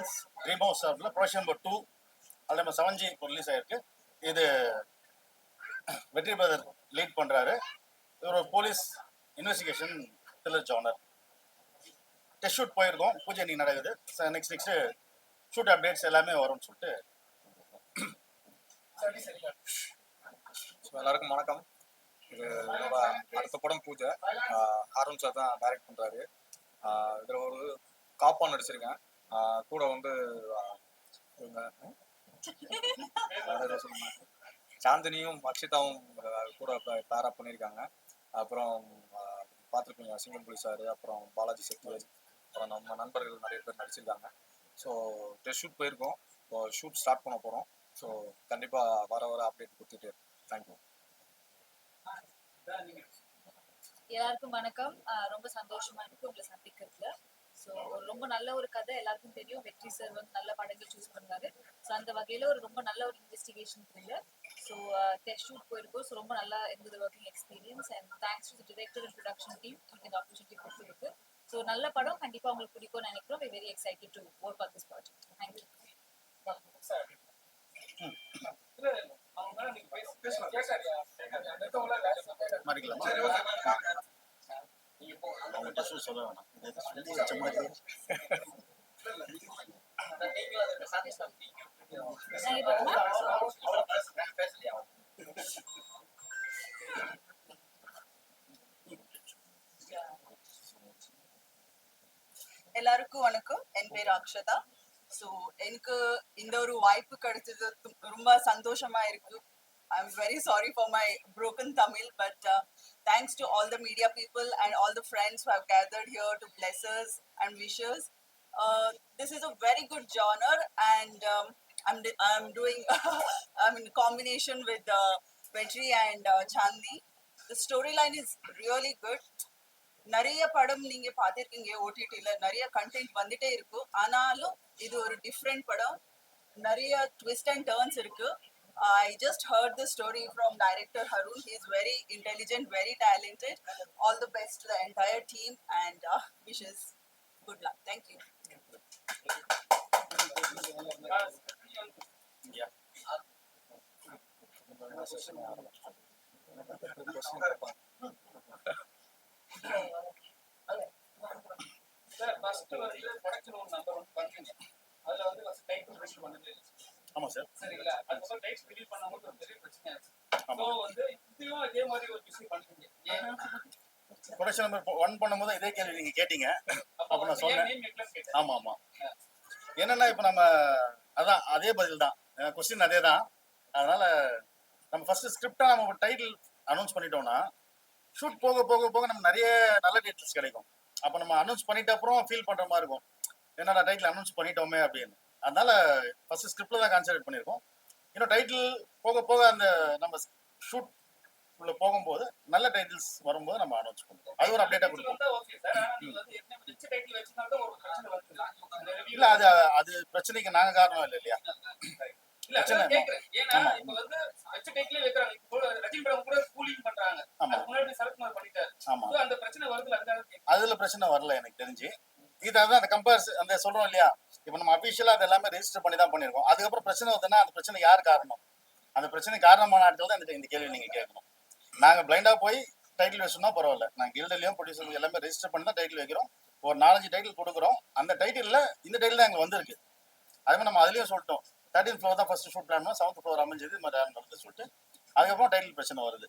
Creations Dream house சார்பில் production number two அதில் நம்ம செவன் ஜி ரிலீஸ் ஆகிருக்கு இது வெற்றி பிரதர் லீட் பண்ணுறாரு இவர் ஒரு police investigation thriller genre test shoot போயிருக்கோம். பூஜை இன்னைக்கு நடக்குது. நெக்ஸ்ட் நெக்ஸ்ட் ஷூட் அப்டேட்ஸ் எல்லாமே வரும்னு சொல்லிட்டு. எல்லாருக்கும் வணக்கம். இது அடுத்த படம் பூஜை. ஆஹ் அருண் சார் தான் டைரக்ட் பண்ணுறாரு இதில் ஒரு காப்பான் நடிச்சிருக்கேன். கூட வந்து சாந்தினியும் அக்ஷிதாவும் கூட பேரா பண்ணியிருக்காங்க அப்புறம் ஆஹ் சிங்கம் புலி அப்புறம் பாலாஜி சக்திவேல் அப்புறம் நம்ம நண்பர்கள் நிறைய பேர் நடிச்சிருக்காங்க. ஸோ டெஸ்ட் ஷூட் போயிருக்கோம். இப்போ ஷூட் ஸ்டார்ட் பண்ண போகிறோம் ஸோ கண்டிப்பாக வர வர அப்டேட் கொடுத்துட்டு தேங்க்யூ எல்லாருக்கும் வணக்கம். ரொம்ப சந்தோஷமா இருக்கு உங்களை சந்திக்கிறதுல ஸோ ரொம்ப நல்ல ஒரு கதை. எல்லாருக்கும் தெரியும். வெற்றி சார் வந்து நல்ல படங்கள் சூஸ் பண்ணாரு ஸோ அந்த வகையில ஒரு ரொம்ப நல்ல ஒரு investigation thriller so test shoot போயிருக்கோம். ஸோ ரொம்ப நல்லா இருந்தது working experience and thanks to director and production team இந்த ஆப்பர்ச்சுனிட்டி கொடுத்துருக்கு ஸோ நல்ல படம். கண்டிப்பா உங்களுக்கு பிடிக்கும்னு நினைக்கிறோம். Very excited to work on this project thank you மாறிக்கலாமா? எல்லாருக்கும் வணக்கம். என் பேர் அக்ஷதா. ஸோ எனக்கு இந்த ஒரு வாய்ப்பு கிடைச்சது ரொம்ப சந்தோஷமா இருக்கு. I am very sorry for my broken Tamil but Thanks to all the media people and all the friends have gathered here to pleasures and wishes this is a very good genre and I'm, d- I'm doing I'm in combination with uh, Vetri and uh, Chandi. The storyline is really good. நிறைய படம் நீங்க பார்த்திருக்கீங்க ஓடிடில நிறைய content வந்துட்டே இருக்கும் ஆனாலும் இது ஒரு different படம் நிறைய ட்விஸ்ட் அண்ட் டர்ன்ஸ் இருக்கு I just heard the story from director Harun he is very intelligent very talented all the best the entire team and wishes good luck thank you Yeah. Sir first வந்து production one number one பண்ணுங்க அதுல வந்து first title release பண்ணது ஆமா sir. சரிங்களா? அதுக்கப்புறம் title release பண்ணும்போது ஒரு பெரிய பிரச்சனை ஆச்சு ஆமா. ஸோ வந்து இப்பயும் இதே மாதிரி ஒரு விஷயம் பண்ணுறீங்க ஏன் ப்ரொடக்ஷன் நம்பர் ஒன் பண்ணும்போது இதே கேள்வி நீங்க கேட்டீங்க. அப்போ நான் சொன்னேன். ஆமா ஆமா. என்னன்னா இப்ப நம்ம அதான் அதே பதில் தான். கொஸ்டின் அதே தான். அதனால நம்ம ஃபர்ஸ்ட் ஸ்கிரிப்டா நம்ம டைட்டில் அனௌன்ஸ் பண்ணிட்டோம்னா ஷூட் போக போக போக நம்ம நிறைய நல்ல டைட்டில்ஸ் கிடைக்கும். அப்ப நம்ம அனௌன்ஸ் பண்ணிட்ட அப்புறம் ஃபீல் பண்ற மாதிரி இருக்கும். என்னடா டைட்டில் அனௌன்ஸ் பண்ணிட்டோமே அப்படின்னு. அதனால ஃபர்ஸ்ட் ஸ்கிரிப்ட்ல தான் கான்சென்ட்ரேட் பண்ணியிருக்கோம். இன்னும் டைட்டில் போக போக அந்த நம்ம ஷூட் உள்ள போகும்போது நல்ல டைட்டில்ஸ் வரும்போது நம்ம அனௌன்ஸ் பண்ணுவோம் அது ஒரு அப்டேட்டா கொடுப்போம். இல்ல அது அது பிரச்சனைக்கு நாங்க காரணம் இல்லை இல்லையா. அதுல பிரச்சனை வரல எனக்கு தெரிஞ்சு. இது அந்த கம்பேர்ஸ் அந்த சொல்றோம் இல்லையா? இப்போ நம்ம அஃபிஷியலாக அது எல்லாமே ரெஜிஸ்டர் பண்ணி தான் பண்ணியிருக்கோம் அதுக்கப்புறம் பிரச்சனை வருதுன்னா அந்த பிரச்சனை யார் காரணம்? அந்த பிரச்சனை காரணமான இடத்துல தான் இந்த கேள்வி நீங்கள் கேட்கணும். நாங்கள் பிளைண்டாக போய் டைட்டில் வச்சோம்னா பரவாயில்ல. நாங்கள் கில்டிலையும் ப்ரொடியூசர் எல்லாமே ரெஜிஸ்டர் பண்ணி தான் டைட்டில் வைக்கிறோம். ஒரு நாலஞ்சு டைட்டில் கொடுக்குறோம். அந்த டைட்டிலில் இந்த டைட்டில் தான் எங்களுக்கு வந்திருக்கு. அதுமாதிரி நம்ம அதுலேயும் சொல்லிட்டோம். தேர்ட்டின் ஃப்ளோர் தான் first shoot plan seventh floor அமைஞ்சது இது மாதிரி நடந்து சொல்லிட்டு அதுக்கப்புறம் டைட்டில் பிரச்சனை வருது.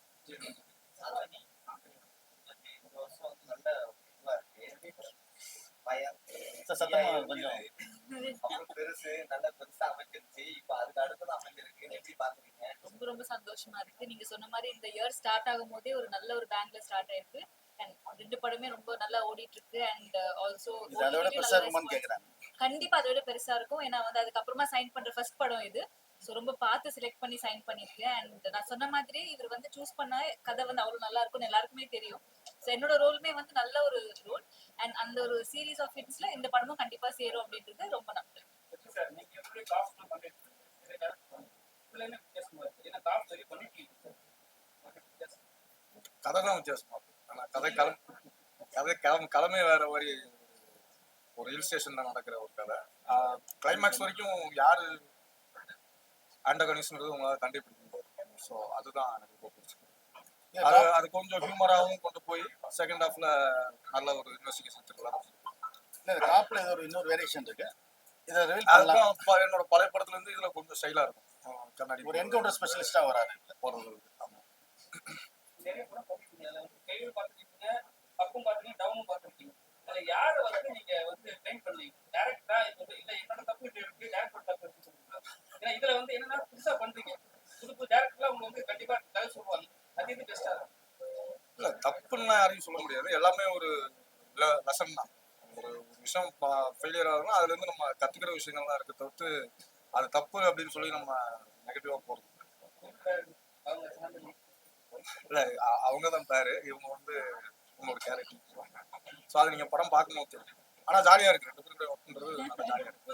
சார் சத்தமா கொஞ்சம் பெருசு நல்ல பெருசா அமைஞ்சிருச்சு. இப்ப அதுக்கு அடுத்தது அமைஞ்சிருக்கு. எப்படி பாக்குறீங்க? ரொம்ப ரொம்ப சந்தோஷமா இருக்கு. நீங்க சொன்ன மாதிரி இந்த இயர் ஸ்டார்ட் ஆகும் போதே ஒரு நல்ல ஒரு பேங்க்ல ஸ்டார்ட் ஆயிருக்கு. அண்ட் ரெண்டு படமே ரொம்ப நல்லா ஓடிட்டு இருக்கு. அண்ட் ஆல்சோ கண்டிப்பா அதை விட பெருசா இருக்கும். ஏன்னா வந்து அதுக்கப்புறமா சைன் பண்ற ஃபர்ஸ்ட் படம் இது. ஸோ ரொம்ப பார்த்து செலக்ட் பண்ணி சைன் பண்ணியிருக்கேன். அண்ட் நான் சொன்ன மாதிரி இவர் வந்து சூஸ் பண்ண கதை வந்து அவ்வளவு நல்லா இருக்கும்னு எல்லாருக்குமே தெரியும். ஸோ என்னோட ரோலுமே வந்து நல்ல ஒரு ரோல் அண்ட் அந்த ஒரு சீரீஸ் ஆஃப் ஹிட்ஸ்ல இந்த படமும் கண்டிப்பா சேரும் அப்படின்றது ரொம்ப நம்புறேன் கதை தான் வித்தியாசமா ஆனா கதை களம் கதை கிளம் கிளமே வேற மாதிரி ஒரு ஹில் ஸ்டேஷன்ல நடக்கிற ஒரு கதை. கிளைமேக்ஸ் வரைக்கும் யாரு ஆண்டகனிஸ்ன்றது உங்களால கண்டுபிடிக்க முடியாது. ஸோ அதுதான் எனக்கு ரொம்ப பிடிச்சிருக்கு. அது கொஞ்சம் ஹியூமராகவும் கொண்டு போய் செகண்ட் ஹாஃப்ல நல்ல ஒரு இன்வெஸ்டிகேஷன் இருக்கலாம் இல்ல காப்புல ஏதோ ஒரு இன்னொரு வேரியேஷன் இருக்கு. இதை ரிவீல் பண்ணலாம். என்னோட பழைய படத்துல இருந்து இதுல கொஞ்சம் ஸ்டைலா இருக்கும். கண்ணாடி ஒரு என்கவுண்டர் ஸ்பெஷலிஸ்டா வராரு. போறது இது இதுல வந்து என்னன்னா புதுசா பண்றீங்க. புது புது டேரக்டர்லாம் அவங்க வந்து கண்டிப்பா கதை சொல்லுவாங்க. இல்ல தப்புன்னு யாரையும் சொல்ல முடியாது. எல்லாமே ஒரு லெசன் தான். ஒரு விஷயம் ஃபெயிலியர் ஆகுதுன்னா அதுல இருந்து நம்ம கத்துக்கிற விஷயங்கள் தான் இருக்கு. தவிர்த்து அது தப்பு அப்படின்னு சொல்லி நம்ம நெகட்டிவா போறது இல்ல. அவங்க தான் பேரு இவங்க வந்து உங்களோட கேரக்டர் ஸோ அது நீங்க படம் பார்க்கும்போது தெரியும். ஆனா ஜாலியா இருக்கு. ரெண்டு பேரும் ஒர்க் பண்றது நல்லா ஜாலியா இருக்கு.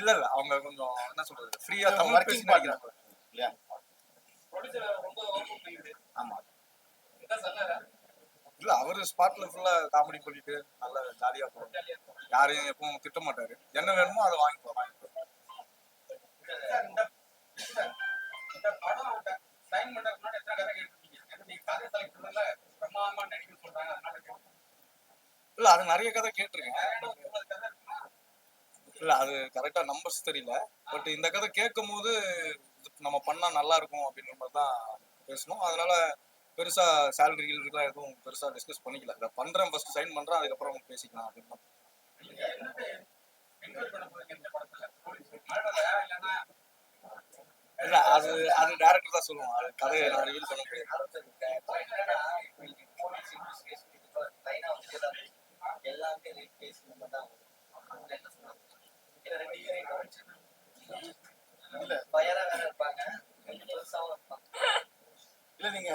இல்ல இல்ல அவங்க கொஞ்சம் என்ன சொல்றது ஃப்ரீயா தமிழ் பேசி நடிக்கிறாங்க இல்லையா ப்ரொடியூசர் ரொம்ப ஓப்பன் பண்ணிட்டு ஆமா. இல்ல அவரு ஸ்பாட்ல ஃபுல்லா காமெடி பண்ணிட்டு நல்லா ஜாலியா இருக்கும் யாரையும் எப்பவும் திட்ட மாட்டாரு. என்ன வேணுமோ அதை அதனால கேட்டேன். இல்ல அது நிறைய கதை கேட்டிருக்கேன். இல்ல அது கரெக்டா நம்பர்ஸ் தெரியல. பட் இந்த கதை கேட்கும் போது நம்ம பண்ணா நல்லா இருக்கும் அப்படின்ற மாதிரி தான் பேசணும். அதனால பெருசா சேலரி இதெல்லாம் எதுவும் பெருசா டிஸ்கஸ் பண்ணிக்கல. இதை பண்றேன் ஃபர்ஸ்ட் சைன் பண்றேன் அதுக்கப்புறம் பேசிக்கலாம் அப்படின்னு நீங்க இல்ல அது அது டேரக்டர் தான் சொல்லுவோம் அது கதையை நான் ரிவீல் பண்ண முடியாது எல்லாமே ரேட் கேஸ் நம்ம தான் அதுல என்ன சொல்றது இதுல ரெண்டு ஹீரோயின் இல்ல பயரா வேற இருப்பாங்க ரெண்டு பெருசாவும் இருப்பாங்க இல்ல நீங்க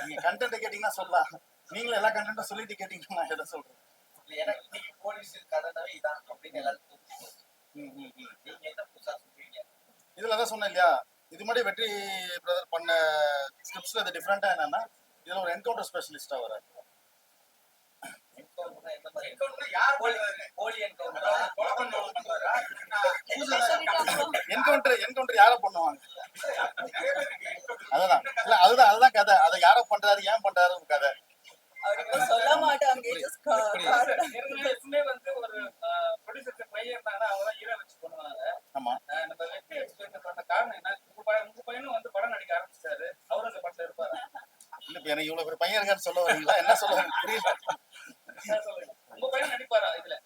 நீங்க கண்டென்ட் கேட்டீங்கன்னா சொல்லலாம். நீங்களும் எல்லா கண்டென்ட்டும் சொல்லிட்டு கேட்டீங்கன்னா நான் எதை சொல்றேன் எனக்கு போலீஸ் கதைனாவே இதான் அப்படின்னு எல்லாருக்கும் இதுல தான் சொன்னேன் இல்லையா? இது மாதிரி வெற்றி பிரதர் பண்ண ஸ்கிரிப்ட்ஸ்ல இது டிஃப்ரெண்டா என்னன்னா இதுல ஒரு என்கவுண்டர் ஸ்பெஷலிஸ்டா? போலி என்கவுண்டர் யாரை பண்ணுவாங்க. அதுதான் இல்ல அதுதான் அதுதான் பண்றாரு ஏன் பண்றாரு கதை? சொல்ல மாட்டாங்க. எப்பவுமே வந்து ஒரு ப்ரொடியூசர் பையன் இருந்தாங்கன்னா அவங்க ஹீரோ வச்சு பண்ணுவாங்க. ஆமா. நம்ம வெற்றி எக்ஸ்பிளைன் பண்ண காரணம் என்ன? உங்க பையன் உங்க பையனும் வந்து படம் நடிக்க ஆரம்பிச்சிட்டாரு. அவரும் அந்த படத்துல இருப்பாரு. இல்ல இப்ப எனக்கு இவ்வளவு பையன் இருக்கான்னு சொல்ல வரீங்களா? என்ன சொல்ல புரியல. உங்க பையன் நடிப்பாரா இதுல?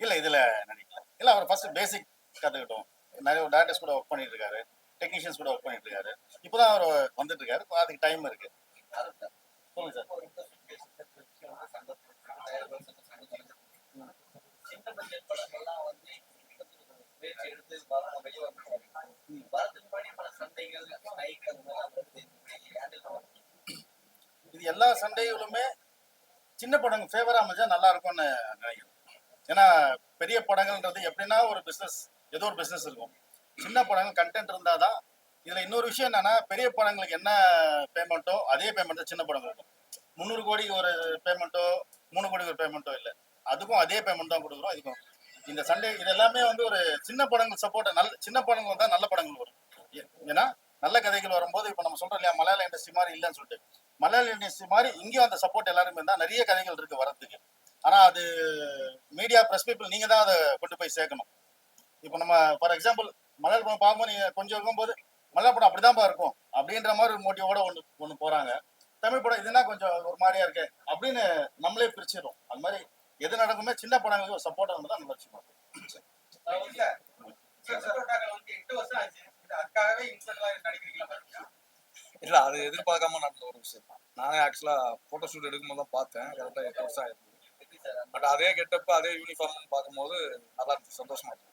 இல்ல இதுல நினைக்கல இல்ல அவர் ஃபர்ஸ்ட் பேசிக் கத்துக்கிட்டோம். நிறைய டேரக்டர்ஸ் கூட ஒர்க் பண்ணிட்டு இருக்காரு. டெக்னீஷியன்ஸ் கூட ஒர்க் பண்ணிட்டு இருக்காரு. இப்பதான் அவர் வந்துட்டு இருக்காரு. இப்ப அதுக்கு டைம் இருக்கு. இது எல்லா சண்டைகளுமே சின்ன படங்கள் ஃபேவரா அமைஞ்சா நல்லா இருக்கும்னு நினைக்கிறேன். ஏன்னா பெரிய படங்கள்ன்றது எப்படின்னா ஒரு பிசினஸ் ஏதோ ஒரு பிசினஸ் இருக்கும். சின்ன படங்கள் கண்டென்ட் இருந்தாதான் இதுல இன்னொரு விஷயம் என்னன்னா பெரிய படங்களுக்கு என்ன பேமெண்ட்டோ அதே பேமெண்ட் தான் சின்ன படங்களுக்கும் முந்நூறு கோடிக்கு ஒரு பேமெண்ட்டோ மூணு கோடிக்கு ஒரு பேமெண்ட்டோ இல்லை. அதுக்கும் அதே பேமெண்ட் தான் கொடுக்குறோம். இதுக்கும் இந்த சண்டே இது எல்லாமே வந்து ஒரு சின்ன படங்கள் சப்போர்ட் நல்ல சின்ன படங்கள் தான் நல்ல படங்கள் வரும். ஏன்னா நல்ல கதைகள் வரும்போது இப்போ நம்ம சொல்றோம் இல்லையா மலையாள இண்டஸ்ட்ரி மாதிரி இல்லைன்னு சொல்லிட்டு. மலையாள இண்டஸ்ட்ரி மாதிரி இங்கேயும் அந்த சப்போர்ட் எல்லாருமே இருந்தால் நிறைய கதைகள் இருக்கு வரதுக்கு ஆனால் அது மீடியா ப்ரெஸ் பீப்புள் நீங்கள் தான் அதை கொண்டு போய் சேர்க்கணும். இப்போ நம்ம ஃபார் எக்ஸாம்பிள் மலையாள படம் பார்க்கும்போது நீங்கள் கொஞ்சம் இருக்கும்போது மலையாள படம் அப்படிதான்ப்பா இருக்கும். அப்படின்ற மாதிரி ஒரு மோட்டிவோட ஒன்று ஒன்று போறாங்க. தமிழ் படம் இதுனா கொஞ்சம் ஒரு மாதிரியா இருக்கு அப்படின்னு நம்மளே பிரிச்சிடும் அது மாதிரி எது நடக்குமே சின்ன படங்களுக்கு ஒரு சப்போர்ட் தான் நம்ம பாருங்க. இல்ல அது எதிர்பார்க்காம நடந்த ஒரு விஷயம் தான். நானே ஆக்சுவலா போட்டோ ஷூட் எடுக்கும்போது தான் பார்த்தேன். கரெக்டா எட்டு வருஷம் சார் பட் அதே கெட்டப்ப அதே யூனிஃபார்ம் பார்க்கும்போது நல்லா இருந்துச்சு. சந்தோஷமா இருந்துச்சு.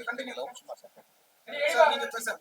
కంటిన్యూ కంటిన్యూ సార్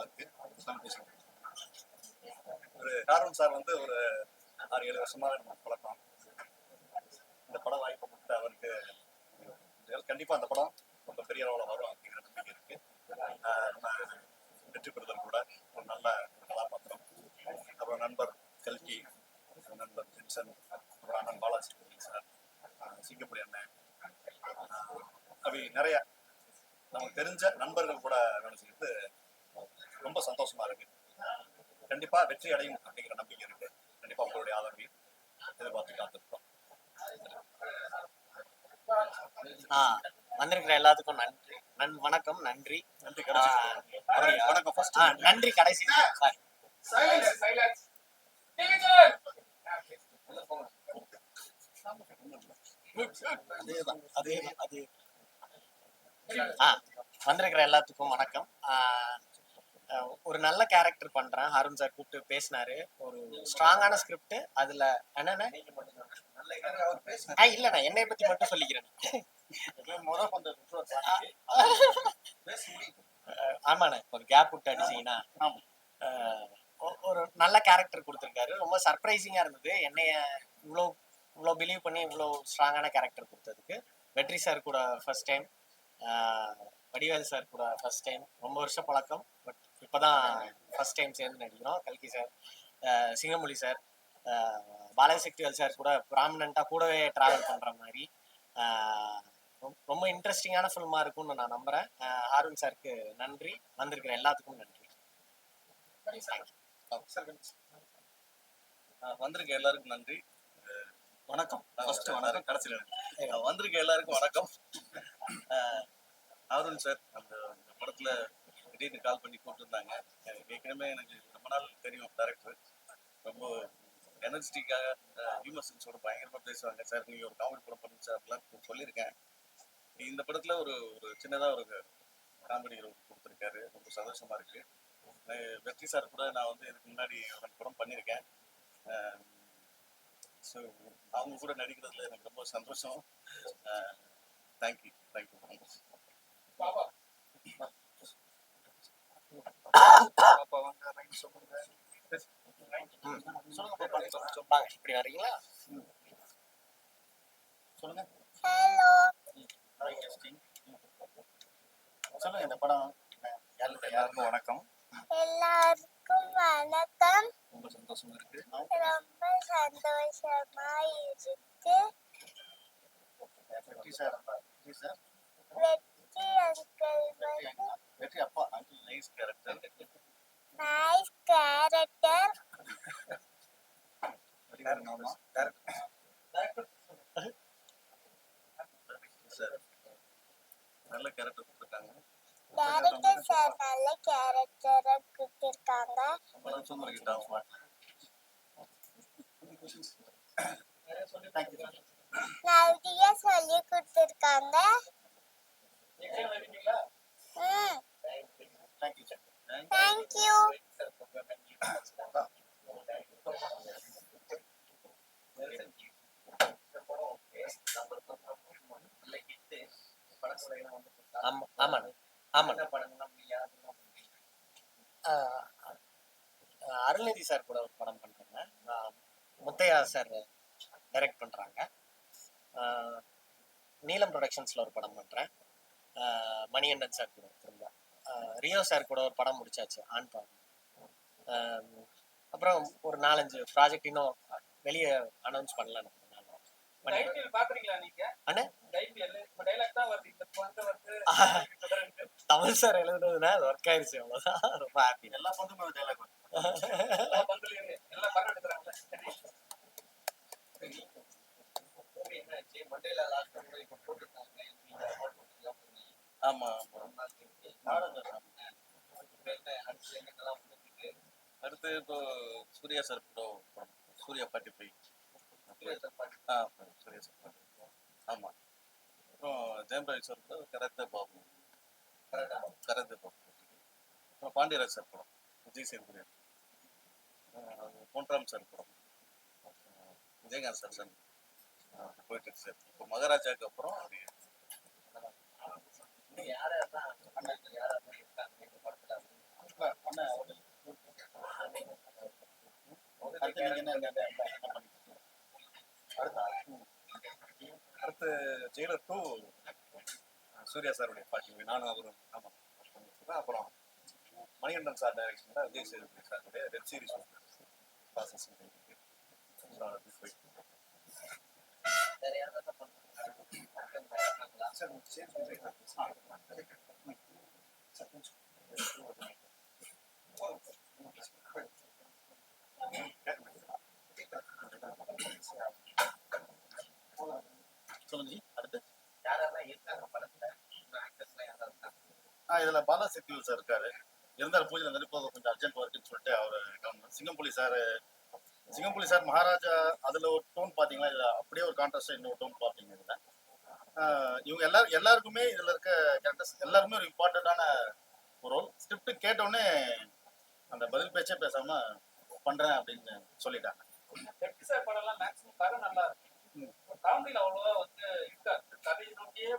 ரொம்ப இருக்கு ஒரு கார்வன் சார் வந்து ஒரு ஆறு ஏழு வருஷமா நம்ம பழக்கம். இந்த படம் வாய்ப்பு கொடுத்த அவருக்கு கண்டிப்பா அந்த படம் ரொம்ப பெரிய அளவில் வரும் அப்படிங்கிற நம்பிக்கை இருக்கு. நம்ம வெற்றி பெறுதல் கூட ஒரு நல்ல கதாபாத்திரம். அப்புறம் நண்பர் கல்கி நண்பர் ஜென்சன் அப்புறம் அண்ணன் பாலாஜி சார் சிங்கப்பூர் அண்ணன். அப்படி நிறைய நமக்கு தெரிஞ்ச நண்பர்கள் கூட வேலை செய்யறது ரொம்ப சந்தோஷமா இருக்கு கண்டிப்பா வெற்றி அடையும் அப்படிங்கிற நம்பிக்கை இருக்கு. கண்டிப்பா உங்களுடைய ஆதரவையும் எதிர்பார்த்து காத்திருக்கோம் ஆ வந்திருக்கிற எல்லாத்துக்கும் நன்றி. நன் வணக்கம் நன்றி. நன்றி? வணக்கம். ஃபர்ஸ்ட் நன்றி கடைசி சாரி அதேதான் அதே அதே ஆ வந்திருக்கிற எல்லாத்துக்கும் வணக்கம். ஆ, ஆ, ஒரு நல்ல கேரக்டர் பண்றேன். ஹருண் சார் கூப்பிட்டு பேசினாரு. ஒரு ஸ்ட்ராங்கான ஸ்கிரிப்ட் அதுல என்னன்னா? ஆ இல்லண்ணா என்னை பத்தி மட்டும் சொல்லிக்கிறேன். ஆமாண்ணே ஒரு கேப் விட்டு அடிச்சீங்கன்னா ஒரு நல்ல கேரக்டர் கொடுத்துருக்காரு. ரொம்ப சர்ப்ரைசிங்கா இருந்தது. என்னைய இவ்வளோ இவ்வளோ பிலீவ் பண்ணி இவ்வளோ ஸ்ட்ராங்கான கேரக்டர் கொடுத்ததுக்கு. வெற்றி சார் கூட ஃபர்ஸ்ட் டைம் வடிவேல் சார் கூட ஃபர்ஸ்ட் டைம் ரொம்ப வருஷம் பழக்கம். பட் இப்போதான் ஃபர்ஸ்ட் டைம் சேர்ந்து நடிக்கிறோம். கல்கி sir Singamozhi sir Balasakthivel sir கூட ப்ராமினண்ட்டாக கூடவே ட்ராவல் பண்ணுற மாதிரி ரொம்ப- இன்ட்ரெஸ்டிங்கான ஃபில்மாக இருக்கும்னு நான் நம்புகிறேன் ஹாரூன் சாருக்கு நன்றி. வந்திருக்கிற எல்லாத்துக்கும் நன்றி. வந்திருக்க எல்லாருக்கும் நன்றி. வணக்கம். ஃபர்ஸ்ட் வணக்கம். கடைசியில் வந்திருக்க எல்லாருக்கும் வணக்கம். அருண் சார் அந்த படத்துல திடீர்னு கால் பண்ணி கூப்பிட்டுருந்தாங்க. எனக்கு ஏற்கனவே எனக்கு ரொம்ப நாள் தெரியும் டேரக்டர் ரொம்ப எனர்ஜெட்டிக்காக ஹியூமர் பயங்கரமாக பேசுவாங்க. சார் நீங்கள் ஒரு காமெடி படம் பண்ணுங்க சார் அப்படிலாம் சொல்லியிருக்கேன். இந்த படத்தில் ஒரு ஒரு சின்னதாக ஒரு காமெடி ரோல் கொடுத்துருக்காரு. ரொம்ப சந்தோஷமாக இருக்குது வெற்றி சார் கூட நான் வந்து இதுக்கு முன்னாடி ஒரு படம் பண்ணியிருக்கேன். ஸோ அவங்க கூட நடிக்கிறதுல எனக்கு ரொம்ப சந்தோஷம். தேங்க்யூ தேங்க்யூ பாப்பா வாங்க ரைட் சொல்லுங்க இப்படி சொல்லுங்க ஹலோ சொல்லுங்க இந்த படம் எல்லாருக்கும் வணக்கம் எல்லாருக்கும் வணக்கம் ரொம்ப சந்தோஷமா இருக்கு ரொம்ப சந்தோஷமா இருக்கு வெற்றி சார் வெற்றி சார் வெற்றி அங்கிள் வந்து வெற்றி அப்பா uncle nice character nice character Vadivel மாமா சார் நல்ல கேரக்டர் கொடுத்துருக்காங்க டேரக்டர் சார் நல்ல கேரக்டரை கொடுத்துருக்காங்க அப்புறம் சுந்தரகிட்ட அவங்க தேங்க்யூ சார் நிறைய சொல்லி கொடுத்துருக்காங்க ம் தேங்க்யூ சார் தேங்க்யூ ஆமா ஆமாண்ணே ஆமாண்ணே ஆஹ் அருள்நிதி சார் கூட ஒரு படம் பண்றேங்க. ஆஹ் முத்தையா சார் டைரக்ட் பண்றாங்க. ஆஹ் நீலம் ப்ரொடக்ஷன்ஸ்ல ஒரு படம் பண்றேன். ஆஹ் மணிகண்டன் சார் கூட திரும்ப. ரியோ சார் கூட ஒரு படம் முடிச்சாச்சு ஆண் ஆஹ் அப்புறம் ஒரு நாலஞ்சு ப்ராஜெக்ட் இன்னும் வெளியே அனௌன்ஸ் பண்ணல தமிழ் சார் எழுதுனதுன்னா ஒர்க் ஆயிருச்சு அவ்வளவுதான். ரொம்ப ஹாப்பி எல்லா பந்துமே டைலாக் லாஸ்ட் ஆமா. அடுத்து அடுத்து இப்போ சூர்யா சார் படம் சூர்யா பாட்டி போய் ஆ சூர்யா சார் பாட்டி ஆமா. அப்புறம் ஜெயம் ரவி சார் படம் கரத்த பாபு. கரத்த பாபு. அப்புறம் பாண்டியராஜ் சார் படம். விஜய் சேதுபதி. பொன்ராம் சார் படம். அப்புறம் விஜயகாந்த் சார் சார். போயிட்டு இருக்கு சார். இப்போ மகாராஜாக்கு அப்புறம் அடுத்து ஜெயிலர் டூ சூர்யா சாருடைய பாட்டி. நானும் அவரும். ஆமாம் அப்புறம் மணிகண்டன் சார் டைரக்ஷனில் விஜய் சேதுபதி சாருடைய வெப் சீரிஸ் ப்ராசஸ் சொல்லுங்க அடுத்து? யாரெல்லாம் இருக்காங்க படத்துல? ஆக்டர்ஸ்லாம் யாரெல்லாம் இருக்காங்க? இதில் பாலா செக்யூல் சார் இருக்காரு. இருந்தார் பூஜை வந்துட்டு போக கொஞ்சம் அர்ஜென்ட் ஒர்க்குன்னு சொல்லிட்டு அவர் சிங்கம்புலி சார் சிங்கம்புலி சார் மகாராஜா அதில் ஒரு டோன் பார்த்தீங்களா? இதில் அப்படியே ஒரு கான்ட்ராஸ்ட் இன்னொரு டோன் பார்ப்பீங்க இதில்? இவங்க எல்லாரும் எல்லாருக்குமே இதில் இருக்க கேரக்டர்ஸ் எல்லாருமே ஒரு இம்பார்ட்டண்ட்டான ஒரு ரோல் ஸ்கிரிப்ட் கேட்டோடனே அந்த பதில் பேச்சே பேசாம பண்றேன் அப்படின்னு சொல்லிட்டாங்க. வெற்றி சார் படம் எல்லாம் மேக்ஸிமம் கதை நல்லா இருக்கு. காமெடியில அவ்வளவா வந்து இருக்காது கதையை நோக்கியே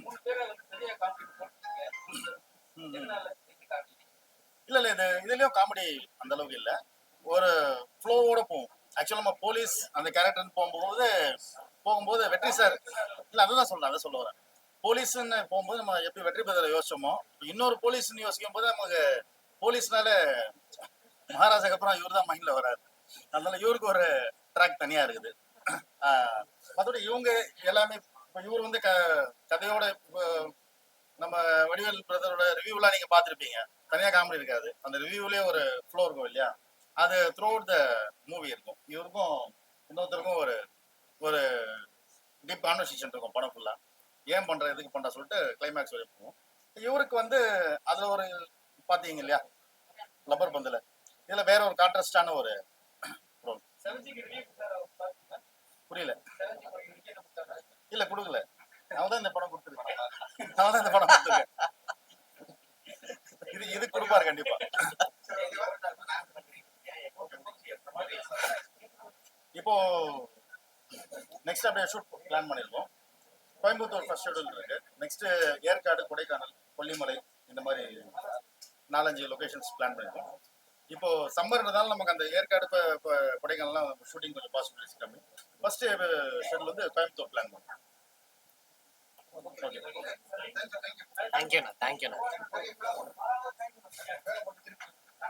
மூணு பேரை வந்து பெரிய காமெடி போட்டுருக்கீங்க இல்ல இல்ல இது இதுலயும் காமெடி அந்த அளவுக்கு இல்ல. ஒரு ஃப்ளோவோட போகும். ஆக்சுவலா நம்ம போலீஸ் அந்த கேரக்டர்னு போகும்போது போகும்போது வெற்றி சார் இல்ல அதுதான் சொல்றேன் அதை சொல்ல வரேன். போலீஸ்னு போகும்போது நம்ம எப்படி வெற்றி பெற யோசிச்சோமோ இன்னொரு போலீஸ்னு யோசிக்கும் போது நமக்கு போலீஸ்னால மகாராஜாக்கு அப்புறம் இவர் தான் மைண்ட்ல வராது அதனால இவருக்கு ஒரு ட்ராக் தனியா இருக்குது. ஆஹ் மற்றபடி இவங்க எல்லாமே இப்போ இவர் வந்து க கதையோட நம்ம வடிவேல் பிரதரோட ரிவ்யூலாம் நீங்க பார்த்துருப்பீங்க. தனியா காமெடி இருக்காது. அந்த ரிவ்யூலயே ஒரு ஃப்ளோ இருக்கும் இல்லையா? அது த்ரூ அவுட் த மூவி இருக்கும். இவருக்கும் இன்னொருத்தருக்கும் ஒரு ஒரு டீப் கான்வர்சேஷன் இருக்கும் படம் ஃபுல்லா ஏன் பண்ற எதுக்கு பண்றா சொல்லிட்டு கிளைமேக்ஸ் வரைக்கும் போகும். இவருக்கு வந்து அதுல ஒரு பாத்தீங்க இல்லையா? லப்பர் பந்துல. இதுல வேற ஒரு கான்ட்ராஸ்டான ஒரு ரோல் புரியல. இல்ல கொடுக்கல. நான் தான் இந்த படம் கொடுத்துருக்கேன் நான் தான் இந்த படம் கொடுத்துருக்கேன் இது கண்டிப்பா. இப்போ நெக்ஸ்ட் அப்படியே ஷூட் பிளான் பண்ணிருக்கோம். கோயம்புத்தூர் ஃபர்ஸ்ட் ஷெடியூல் இருக்கு. நெக்ஸ்ட் ஏற்காடு கொடைக்கானல் கொல்லிமலை இந்த மாதிரி நாலஞ்சு லொகேஷன்ஸ் பிளான் பண்ணிருக்கோம். இப்போ சம்மர்ன்றதால நமக்கு அந்த ஏற்காடு இப்போ கொடைக்கானல்லாம் ஷூட்டிங் கொஞ்சம் பாசிபிலிட்டிஸ் கம்மி. ஃபர்ஸ்ட் ஷெடியூல் வந்து கோயம்புத்தூர் பிளான் பண்ணுவோம். ஓகே தேங்க்யூண்ணா தேங்க்யூண்ணா